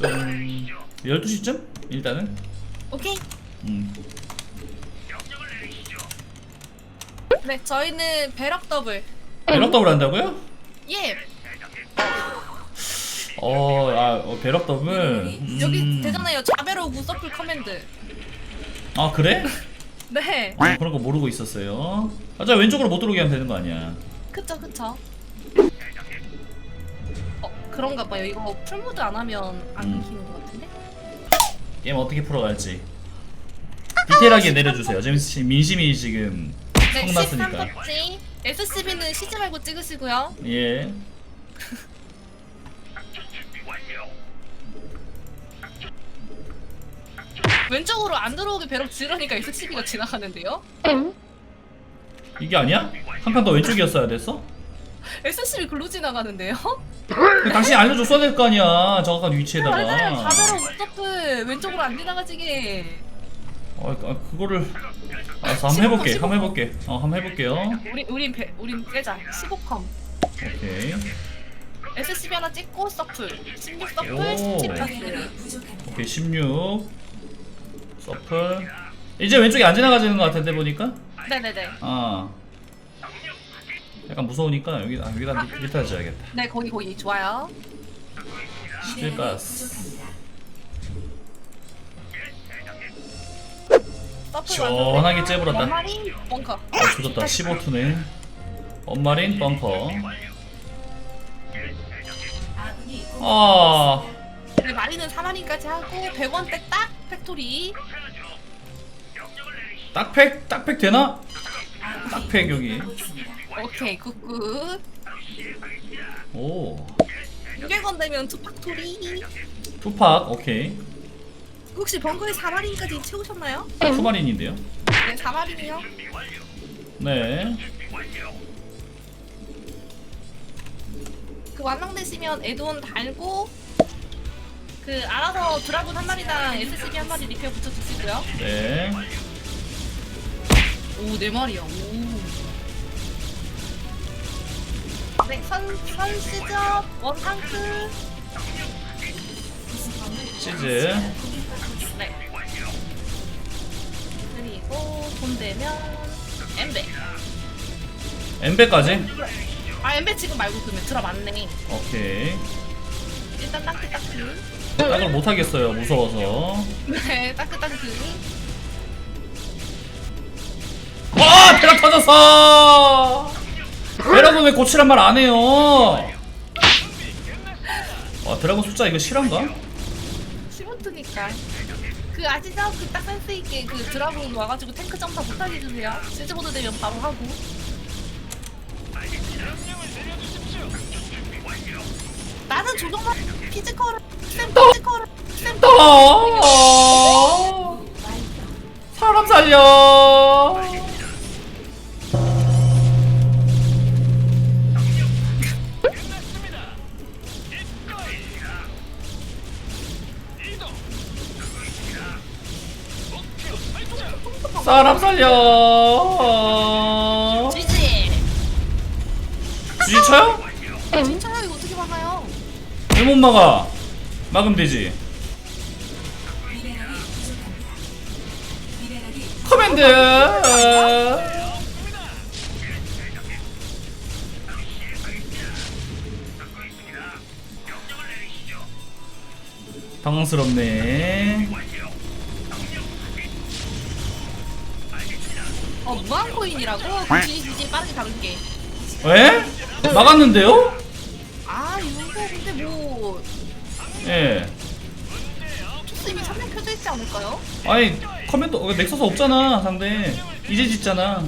좀 12시쯤? 일단은 오케이. 음. 네, 저희는 배럭 더블. 배럭 더블 한다고요? 예. 어, 아, 어, 배럭 더블. 여기 음. 되잖아요. 자베로우 서플 커맨드. 아 그래? 네. 어, 그런 거 모르고 있었어요. 아, 자 왼쪽으로 못 들어오게 하면 되는 거 아니야? 그쵸, 그쵸. 어, 그런가 봐요. 이거 풀모드 안 하면 안 음. 키는 것 같은데? 게임 어떻게 풀어갈지 디테일하게 내려주세요. 지금 민심이 지금 네, 성났으니까. 13번째. SCB는 쉬지 말고 찍으시고요. 예. 왼쪽으로 안 들어오게 배럭 지르니까 SCB가 지나가는데요? 이게 아니야? 한 칸 더 왼쪽이었어야 됐어? SCB 글로 지나가는데요? 근데 당신이 알려줬어야 될 거 아니야. 정확한 맞아요. 위치에다가. 자베로우 서플 왼쪽으로 안 지나가지게. 어, 아, 그거를. 알았어, 한번 해볼게. 한번 해볼게. 어, 한번 해볼게요. 우리 우린 배, 우린 빼자. 15컴. 오케이. SCB 하나 찍고 서플. 16 서플, 오. 17 파스. 오케이, 16. 서플. 이제 왼쪽이 안 지나가지는 것 같은데 보니까. 네네네. 아. 약간 무서우니까 여기 아, 여기다 밑- 밑에다 지어야겠다. 네 거기 거기 좋아요. 11가스. 서플 시원하게 째부렸다. 연말이 벙커. 어, 조졌다. 15투네. 엄마린 벙커. 아. 네 마리는 3할인까지 하고 100원대 딱 팩토리. 딱팩 딱팩 되나? 딱팩 여기. 오케이 굿굿. 오. 600원 되면 투 팩토리. 투팍 오케이. 혹시 벙커에 4할인까지 채우셨나요? 투마린인데요. 네 4할인이요. 네. 그 완성되시면 에드온 달고 그 알아서 드라군 한 마리당 SCB 한 마리 리페어 붙여주시고요. 네. 오, 네 마리야. 오. 네, 선, 선 시접, 원 탕크. 치즈. 네. 그리고 돈 되면 엠베. 엠베까지. 아, 엠베 지금 말고 그러면 드라 맞네. 오케이. 일단 따크 따크. 딱을 못 하겠어요. 무서워서. 네, 따크 따크. 터졌어. 여러분 왜 고치란 말 안 해요? 와, 드라곤 숫자 이거 실한가? 시보트니까. 그 아시죠? 그딱 센스 있게 그 드라군 와가지고 탱크 점사 못하게 해주세요. 실즈보드 되면 바로 하고. 나는 조정만 피지컬을 쌤 피지컬을 쌤 어. 사람 살려. 살려. 지지. 지쳐요? 진짜요? 이거 어떻게 막아요? 왜 못 막아? 막으면 되지. 커맨드. 당황스럽네. 어 무한 코인이라고? 그 지지 지지 빠르게 잡을게. 에? 막았는데요? 아 이거 근데 뭐 예. 투스 이미 3년 켜져 있지 않을까요? 아니 커맨드 어, 넥서스 없잖아 상대. 이제 짓잖아.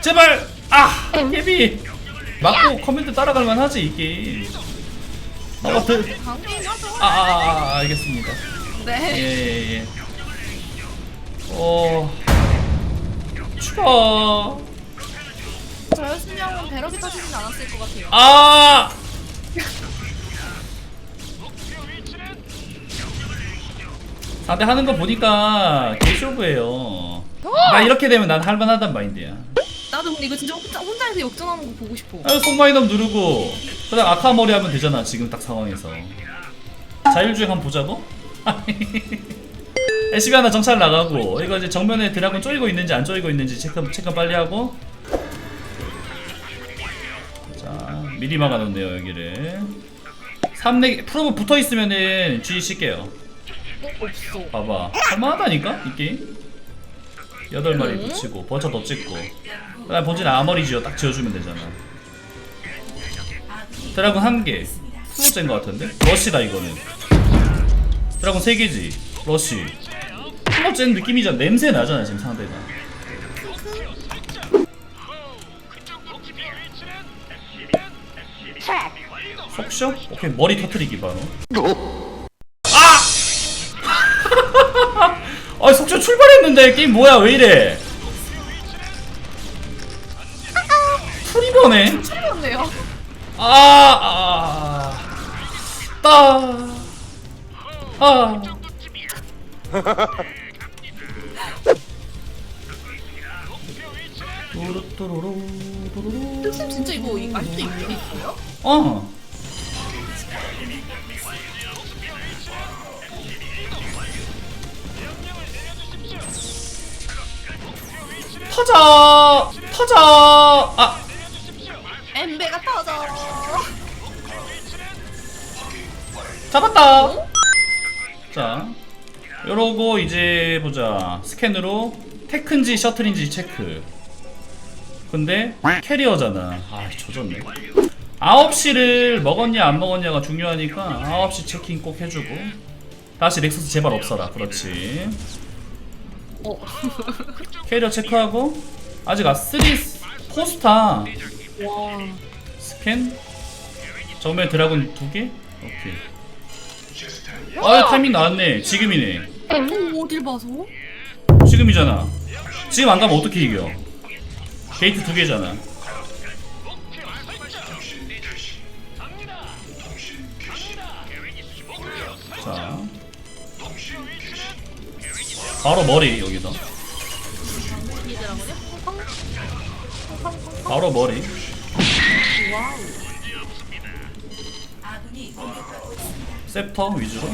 제발 아 예비 맞고 커맨드 따라갈 만하지 이게. 하죠. 아, 아, 아, 아, 알겠습니다. 예, 네. 예, 예. 어. 추가. 저였으면 배럭이 터지진 않았을 것 같아요. 아! 상대 하는 거 보니까 개쇼브예요. 나 이렇게 되면 난 할만하단 마인드야. 나도 근데 이거 진짜 혼자, 혼자서 역전하는 거 보고 싶어. 아, 속마이넘 누르고 그다음 아카머리 하면 되잖아 지금 딱 상황에서 자율주행 한번 보자고? 애쉬비 하나 정찰 나가고 이거 이제 정면에 드라곤 쪼이고 있는지 안 쪼이고 있는지 체크 체크 빨리 하고. 자 미리 막아놓네요 여기를. 3렉 프로브 붙어있으면은 G 없어. 봐봐. 할만하다니까 이 게임? 8마리 음. 붙이고 버처 더 찍고. 그다음 본진 아머리 지어 딱 지어주면 되잖아. 드라곤 한개. 프로제인 것 같은데? 러시다 이거는 드라곤 3개지. 러시 프로제인 느낌이잖아 냄새 나잖아 지금 상대가. 속셔? 오케이 머리 터트리기 바로. 아! 아 속셔 출발했는데 게임 뭐야 왜 이래 아. 뚜루뚜루루, 뚜루루. 뚝심 진짜 이거 이- 아직도 입고 있어요? 어. 터져, 터져. 아, 엠베가 터져. 잡았다. 자, 요러고 이제 보자. 스캔으로 테크인지 셔틀인지 체크. 근데 캐리어잖아. 아, 조졌네. 9시를 먹었냐 안 먹었냐가 중요하니까 9시 체킹 꼭 해주고 다시 렉서스 제발 없어라. 그렇지. 어. 캐리어 체크하고 아직 아3 포스타 와. 스캔 정면 드라군 두 개? 오케이. 아 타이밍 나왔네. 지금이네. 오, 어딜 봐서? 지금이잖아. 지금 안 가면 어떻게 이겨? 게이트 두 개잖아. 자. 바로 머리 여기다. 바로 머리. 와우. 셉터 위주로.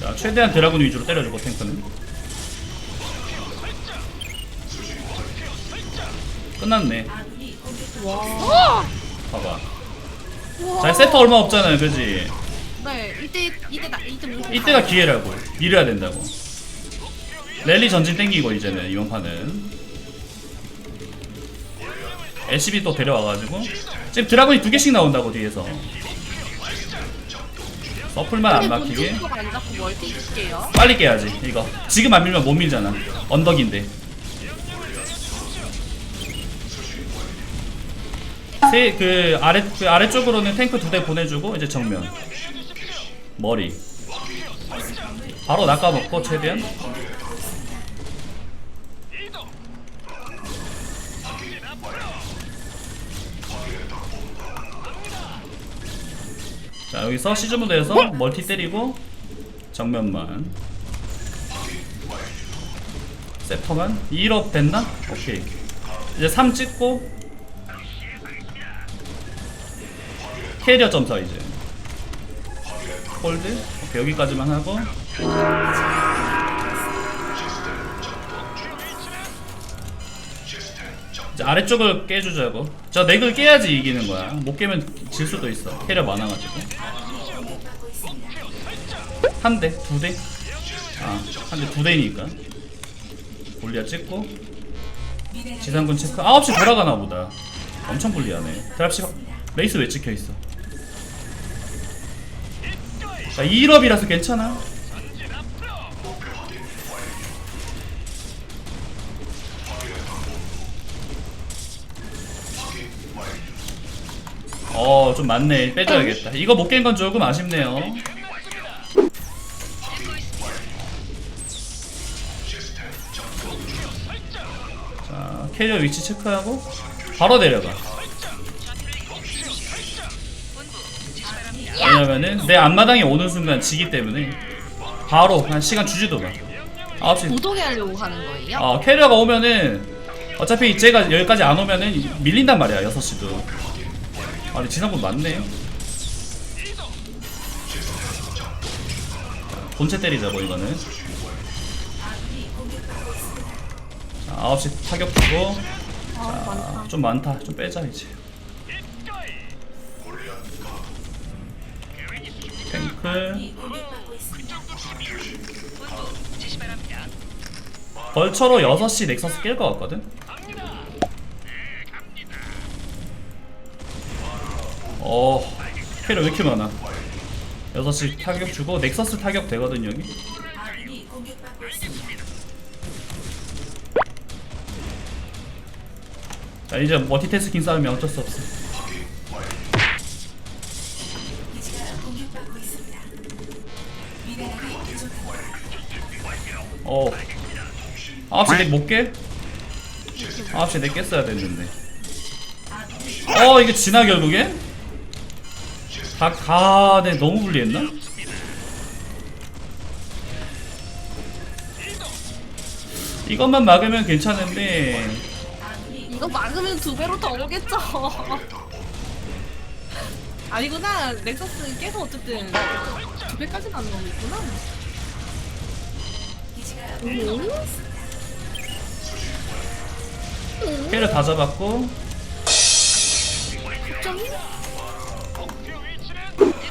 자, 최대한 드라군 위주로 때려주고 탱크는. 끝났네. 와. 봐봐. 자, 세터 얼마 없잖아요, 그지? 네, 이때 이때 나 이때 뭐? 이때가 기회라고. 밀어야 된다고. 랠리 전진 땡기고 이제는 이번 판은. LCB 또 데려와가지고 지금 드라곤이 두 개씩 나온다고 뒤에서. 서플만 안 막히게 안 잡고 멀티 줄게요. 빨리 깨야지 이거. 지금 안 밀면 못 밀잖아. 언덕인데. 세 그 아래 그 아래쪽으로는 탱크 두 대 보내주고 이제 정면 머리. 바로 낚아먹고 최대한? 자 여기서 시즈 모드에서 멀티 때리고 정면만. 세터만? 2업 됐나? 오케이. 이제 3 찍고 캐리어 점사 이제 홀드? 오케이 여기까지만 하고. 이제 아래쪽을 깨주자고. 저 넥을 깨야지 이기는 거야. 못 깨면 질 수도 있어. 캐리어 많아가지고. 한 대, 두 대? 아, 한 대 두 대니까. 골리아 찍고. 지상군 체크. 9시 돌아가나 보다. 엄청 불리하네. 드랍시 레이스 왜 찍혀있어 자 2일업이라서 괜찮아. 어좀 많네. 빼줘야겠다. 이거 못 깬 건 조금 아쉽네요. 자 캐리어 위치 체크하고 바로 내려가 왜냐면은 내 앞마당에 오는 순간 지기 때문에 바로 한 시간 주지도 마. 9시. 우동에 하려고 하는 거예요? 어, 캐리어가 오면은 어차피 제가 여기까지 안 오면은 밀린단 말이야 6시도. 아 근데 지상군 맞네. 본체 때리자 뭐 이거는. 자, 9시 타격 주고. 아 많다. 아, 좀 많다. 좀 빼자 이제 탱크 벌처로 6시 넥서스 깰 것 같거든? 어 캐리 왜 이렇게 많아? 6시 타격 주고 넥서스 타격 되거든 여기? 자 이제 멀티태스킹 싸우면 어쩔 수 없어 어 9시 넥못 깨? 9시 넥 깼어야 됐는데 어 이게 지나 결국에? 다, 다, 네, 너무 불리했나? 이것만 막으면 괜찮은데 이거 막으면 두 배로 더 오겠죠. 아니구나. 넥서스 깨서 어쨌든 두 배까지 가는 거겠구나. 오? 캐를 다 잡았고 점이?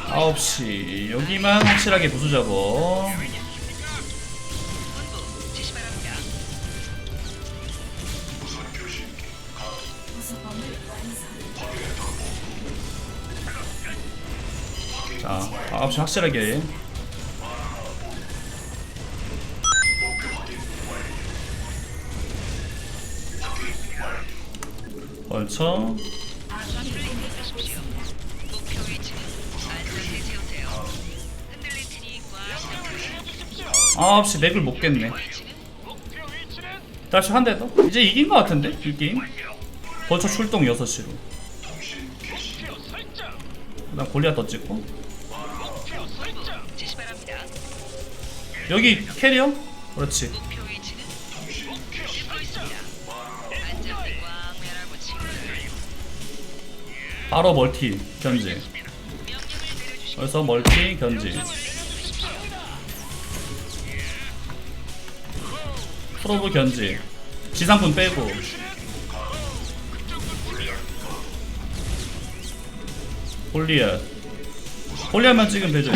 9시 여기만 확실하게 부수자고 자 9시 확실하게 벌쳐 아홉 시 렉을 못 깼네. 다시 한 대 더? 이제 이긴 것 같은데 이 게임. 벌써 출동 6시로. 그다음 골리앗 더 찍고. 여기 캐리어? 그렇지. 바로 멀티 견제. 그래서 멀티 견제. 프로브 견지 지상군 빼고. 골리앗 골리앗만 찍으면 되죠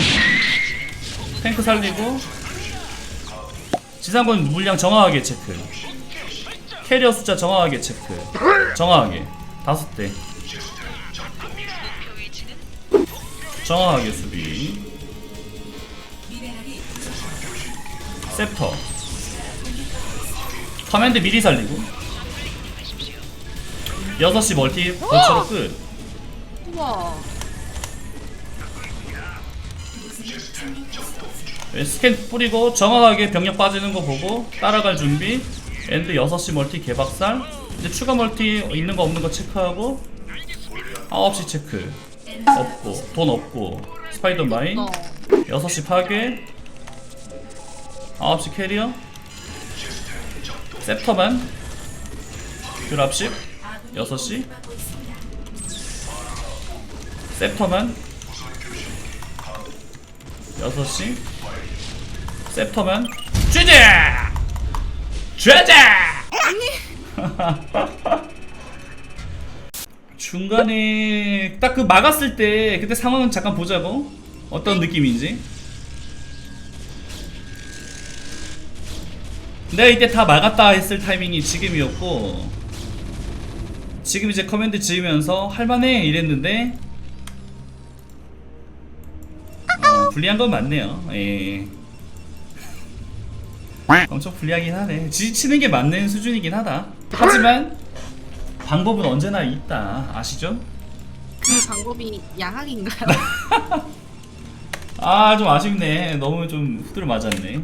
탱크 살리고. 지상군 물량 정확하게 체크. 캐리어 숫자 정확하게 체크. 정확하게. 다섯 대 정확하게 수비. 셉터. 커맨드 미리 살리고. 6시 멀티. 벌처로 끝. 우와. 네, 스캔 뿌리고 정확하게 병력 빠지는 거 보고 따라갈 준비. 엔드 6시 멀티 개박살. 이제 추가 멀티 있는 거 없는 거 체크하고 9시 체크 없고 돈 없고. 스파이더마인. 어. 6시 파괴. 9시 캐리어. 셉터만. 드랍십. 6시. 셉터만. 6시. 셉터만. 쥐제! 쥐제! 중간에 딱 그 막았을 때 그때 상황은 잠깐 보자고? 어떤 느낌인지? 내가 이때 다 막았다 했을 타이밍이 지금이었고 지금 이제 커맨드 지으면서 할만해 이랬는데 어, 불리한 건 맞네요. 예. 엄청 불리하긴 하네. 지치는 게 맞는 수준이긴 하다. 하지만 방법은 언제나 있다 아시죠? 그 방법이 양악인가요? 아 좀 아쉽네 너무 좀 후드를 맞았네